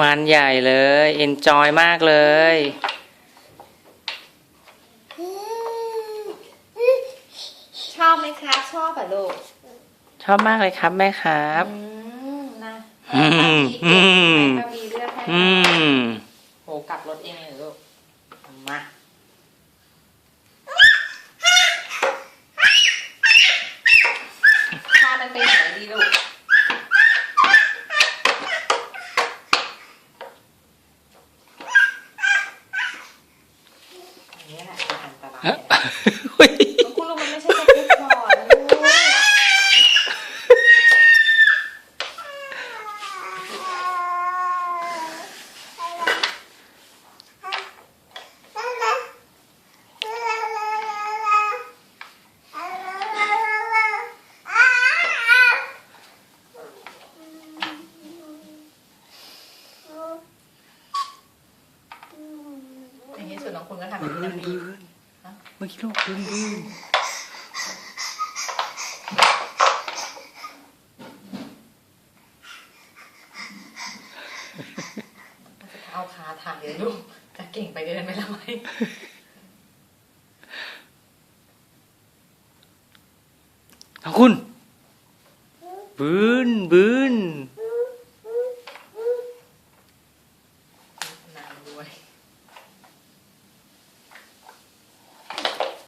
มันใหญ่เลยเอนจอยมากเลย ชอบไหมครับ ชอบอะลูกชอบมากเลยครับแม่ครับ อืมนะอืมอืมถ้ามีเลือกให้อืม โหกลับรถเองเลยเหรอลูกเอามาพามันไปไหนดีลูก อันนี้แหละคืออันตราย อุ๊ย คุณลุงมันไม่ใช่สเก็ตบอร์ดลูก อย่าง นี้ส่วนน้องคุณก็ทำอย่างนี้นะเมื่อกี้ลูกบึ้นบึ้นเอาขาถ่ายเลยลูกจะเก่งไปเกินไปแล้วไหมน้องคุณบึ้นบึ้น